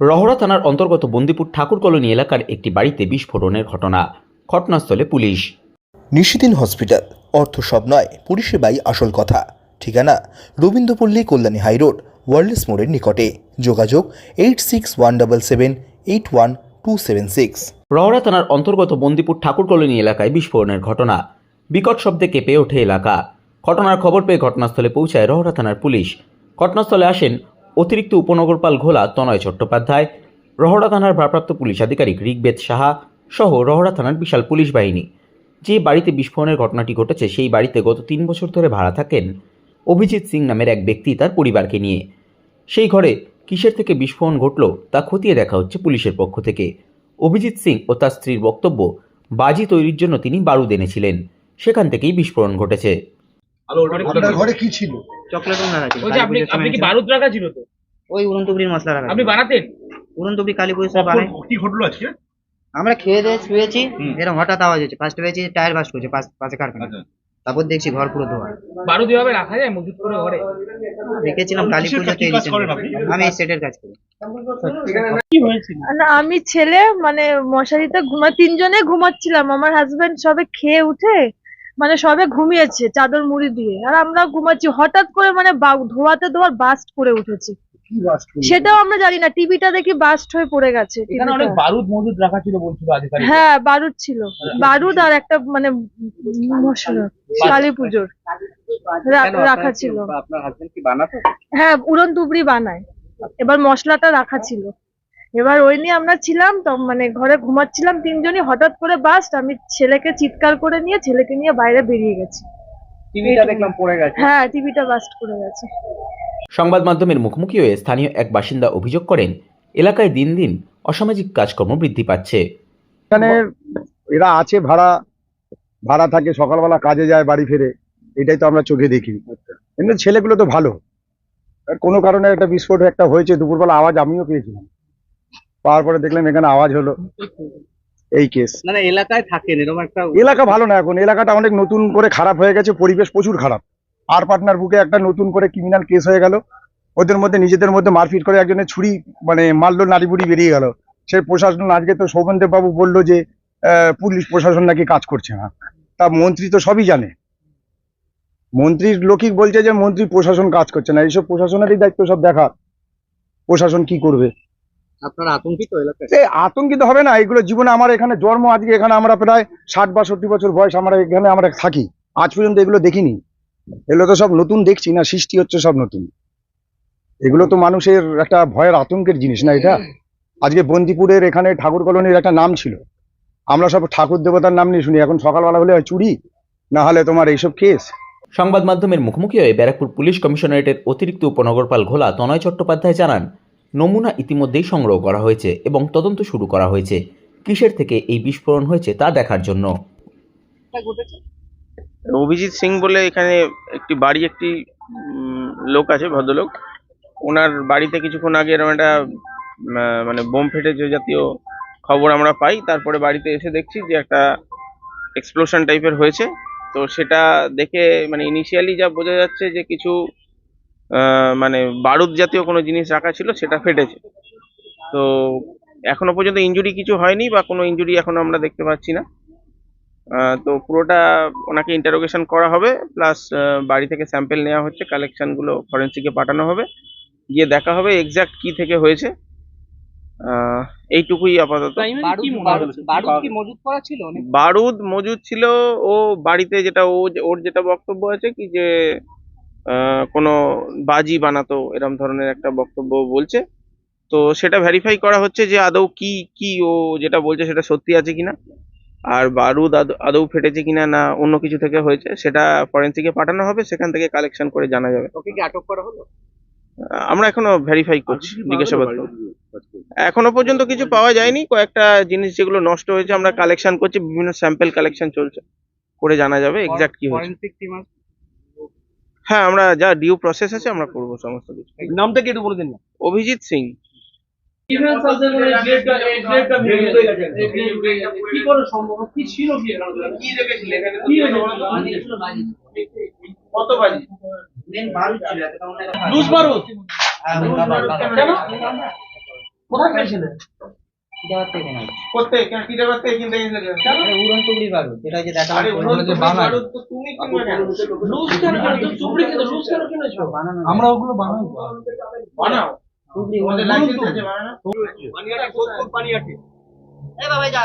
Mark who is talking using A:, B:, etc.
A: রহরা থানার অন্তর্গত বন্দিপুর ঠাকুর কলোনি এলাকার একটি বাড়িতে বিস্ফোরণের ঘটনা। ঘটনাস্থলে পুলিশ।
B: নিশিদিন হসপিটাল। অর্থ সব নয় পরিষেবাই আসল কথা। ঠিকানা রবীন্দ্রপল্লী কল্যাণী হাইরোড ওয়ার্ল্ডস মোড়ের নিকটে। যোগাযোগ eight six one double seven eight one two seven six.
A: Rahara থানার অন্তর্গত বন্দিপুর ঠাকুর কলোনি এলাকায় বিস্ফোরণের ঘটনা। বিকট শব্দে কেঁপে ওঠে এলাকা। ঘটনার খবর পেয়ে ঘটনাস্থলে পৌঁছায় রহরা থানার পুলিশ। ঘটনাস্থলে আসেন অতিরিক্ত উপনগরপাল ঘোলা, তনয় চট্টোপাধ্যায়, রহড়া থানার ভারপ্রাপ্ত পুলিশ আধিকারিক ঋগ্বেদ সাহা সহ রহড়া থানার বিশাল পুলিশ বাহিনী। যে বাড়িতে বিস্ফোরণের ঘটনাটি ঘটেছে, সেই বাড়িতে গত তিন বছর ধরে ভাড়া থাকেন অভিজিৎ সিং নামের এক ব্যক্তি তার পরিবারকে নিয়ে। সেই ঘরে কিসের থেকে বিস্ফোরণ ঘটল তা খতিয়ে দেখা হচ্ছে পুলিশের পক্ষ থেকে। অভিজিৎ সিং ও তার স্ত্রীর বক্তব্য, বাজি তৈরির জন্য তিনি বারুদ এনেছিলেন। সেখান থেকেই বিস্ফোরণ ঘটেছে।
C: আপনার ঘরে কি ছিল?
D: চকলেট রাখা ছিল
E: ওই যে আপনি আপনি কি বারুদ রাখা ছিল তো?
D: ওই উড়নতুবড়ির মশলা রাখা
E: আপনি
D: ছিল।
E: বানাতেন
D: উড়নতুবড়ি কালী পুজোর সময় বানাই।
C: কি ঘটলো আজকে?
D: আমরা খেয়ে দিয়ে শুয়েছি এরকম হঠাৎ আওয়াজ হচ্ছে ফার্স্ট পেয়েছি টায়ার বাস্ট করছে পাশে কারখানা। তারপর দেখছি ঘর পুরো ধোয়া।
E: বারুদ এভাবে রাখা যায় মজুত করে ঘরে?
D: রেখেছিলাম কালী পুজোতে
C: আপনি?
D: আমি এই সেটের কাজ করি।
F: না আমি ছেলে মানে মশারিতে ঘুমা তিনজনে ঘুমাচ্ছিলাম। আমার হাজবেন্ড সবে খেয়ে উঠে মানে সবে ঘুমিয়েছে চাদর মুড়ি দিয়ে। আর আমরা ঘুমাচ্ছি হঠাৎ করে মানে ধোয়াতে ধোয়ার বাস্ট করে উঠেছে? সেটাও আমরা জানি না টিভিটা দেখি বাস্ট হয়ে পড়ে গেছে।
E: এখানে অনেক বারুদ মজুদ রাখা ছিল বলছিল আধিকারিক
F: হ্যাঁ বারুদ ছিল। বারুদ আর একটা মানে মশলা কালী পুজোর। রাখা ছিল।
E: আপনার হাজবেন্ড কি বানাতো?
F: হ্যাঁ উড়ন তুবড়ি বানায়। এবার মশলাটা রাখা ছিল। এবার ওই নিয়ে আমরা ছিলাম তো মানে ঘরে ঘুমাচ্ছিলাম তিনজনই হঠাৎ করে বাস্ট আমি ছেলেকে চিৎকার করে নিয়ে ছেলেকে নিয়ে বাইরে বেরিয়ে গেছি।
E: টিভিটা দেখলাম পড়ে গেছে।
F: হ্যাঁ টিভিটা বাস্ট করে গেছে।
A: সংবাদ মাধ্যমের মুখোমুখি হয়ে স্থানীয় এক বাসিন্দা অভিযোগ করেন এলাকায় দিন দিন অসামাজিক কাজকর্ম বৃদ্ধি পাচ্ছে।
G: এখানে এরা আছে ভাড়া ভাড়া থাকে সকালবেলা কাজে যায় বাড়ি ফেরে। এটাই তো আমরা চোখে দেখি। এমনি ছেলেগুলো তো ভালো। আর কোনো কারণে একটা বিস্ফোট একটা হয়েছে দুপুরবেলা আওয়াজ আমিও পেয়েছিলাম। পাওয়ার পরে দেখলাম এখানে আওয়াজ হলো। এই কেস
E: না না এলাকায় থাকেন এরকম একটা
G: এলাকা ভালো না এখন এলাকাটা অনেক নতুন করে খারাপ হয়ে গেছে পরিবেশ প্রচুর খারাপ। আর পার্টনার বুকে একটা নতুন করে ক্রিমিনাল কেস হয়ে গেল। ওদের মধ্যে নিজেদের মধ্যে মারপিট করে একজনের ছুরি মানে মারলো নাড়ি বুড়ি বেরিয়ে গেল। সে প্রশাসন আজকে তো শোভনদেব বাবু বলল যে আহ, পুলিশ প্রশাসন নাকি কাজ করছে না। তা মন্ত্রী তো সবই জানে। মন্ত্রীর লোকই বলছে যে মন্ত্রী প্রশাসন কাজ করছে না। এইসব প্রশাসনেরই দায়িত্ব সব দেখা প্রশাসন কি করবে?
E: আপনার আতঙ্কিত এলাকায়?
G: আতঙ্কিত হবে না এগুলো জীবনে আমার এখানে জন্ম আজকে এখানে আমরা প্রায় ষাট বাষট্টি বছর বয়স আমরা এখানে আমরা থাকি। আজ পর্যন্ত এগুলো দেখিনি। এগুলো তো সব নতুন দেখছি না সৃষ্টি হচ্ছে সব নতুন। এগুলো তো মানুষের একটা ভয়ের আতঙ্কের জিনিস না এটা? আজকে বন্দিপুরের এখানে ঠাকুর কলোনির একটা নাম ছিল। আমরা সব ঠাকুর দেবতার নাম নিয়ে শুনি এখন সকালবেলা হলে হয় চুরি না হলে তোমার এইসব কেস।
A: সংবাদ মাধ্যমের মুখোমুখি হয়ে ব্যারাকপুর পুলিশ কমিশনারেটের অতিরিক্ত উপনগরপাল ঘোলা তনয় চট্টোপাধ্যায় জানান নমুনা ইতিমধ্যেই সংগ্রহ করা হয়েছে এবং তদন্ত শুরু করা হয়েছে। কিসের থেকে এই বিস্ফোরণ হয়েছে তা দেখার জন্য।
H: অভিজিৎ সিং বলে এখানে একটি বাড়ি একটি উম, লোক আছে ভদ্রলোক। ওনার বাড়িতে কিছুক্ষণ আগে এরকম একটা মানে বোম ফেটেছে জাতীয় খবর আমরা পাই। তারপরে বাড়িতে এসে দেখছি যে একটা এক্সপ্লোশন টাইপের হয়েছে। তো সেটা দেখে মানে ইনিশিয়ালি যা বোঝা যাচ্ছে যে কিছু মানে বারুদ জাতীয় কোনো জিনিস রাখা ছিল সেটা ফেটেছে। তো এখনও পর্যন্ত ইনজুরি কিছু হয়নি বা কোনো ইনজুরি এখনও আমরা দেখতে পাচ্ছি না। আহ, তো পুরোটা ওনাকে ইন্টারোগেশন করা হবে প্লাস বাড়ি থেকে স্যাম্পেল নেওয়া হচ্ছে কালেকশনগুলো ফরেন্সিকে পাঠানো হবে। গিয়ে দেখা হবে এক্সাক্ট কি থেকে হয়েছে। আহ, এইটুকুই আপাতত।
E: বারুদ কি মজুত করা ছিল? অনেক
H: বারুদ মজুদ ছিল ও বাড়িতে যেটা ও ওর যেটা বক্তব্য আছে কি যে কোনো বাজি বানাতো এরম ধরনের একটা বক্তব্য বলছে। তো সেটা ভেরিফাই করা হচ্ছে যে আদৌ কি কি ও যেটা বলছে সেটা সত্যি আছে কিনা আর বারুদ আদ- আদৌ ফেটেছে কিনা না অন্য কিছু থেকে হয়েছে সেটা ফরেন্সিকে পাঠানো হবে সেখান থেকে কালেকশন করে জানা যাবে।
E: ওকে কি আটক করা হলো?
H: আমরা এখনও ভেরিফাই করছি জিজ্ঞাসাবাদ এখনও পর্যন্ত কিছু পাওয়া যায়নি কয়েকটা জিনিস যেগুলো নষ্ট হয়েছে আমরা কালেকশন করছি বিভিন্ন স্যাম্পল কালেকশন চলছে করে জানা যাবে এক্সাক্ট কি হয়েছে।
E: ফরেনসিক টিম
H: হ্যাঁ আমরা যা ডিউ প্রসেস আছে আমরা করব সমস্ত কিছু।
E: নামটা কি একটু বলে দিন না।
H: অভিজিৎ সিং।
E: কোথায় পেয়েছিলে
D: দেওয়ার থেকে কেনা
H: করতে কেন থেকে কিনতে গেছিলে
D: আরে উড়ন টুকরি বারুদ যেটা যে দেখা
H: আরে উড়ন
D: যে
H: বারুদ তো তুমি কিনবে কেন?
E: লুজ কেন কিনেছো? চুপড়ি কিনে? লুজ কেন কিনেছো?
D: বানানো
C: আমরা ওগুলো বানাই।
H: বানাও।
D: টুকরি
H: তোমাদের লাইসেন্স আছে বানানো
D: এ বাবা যা।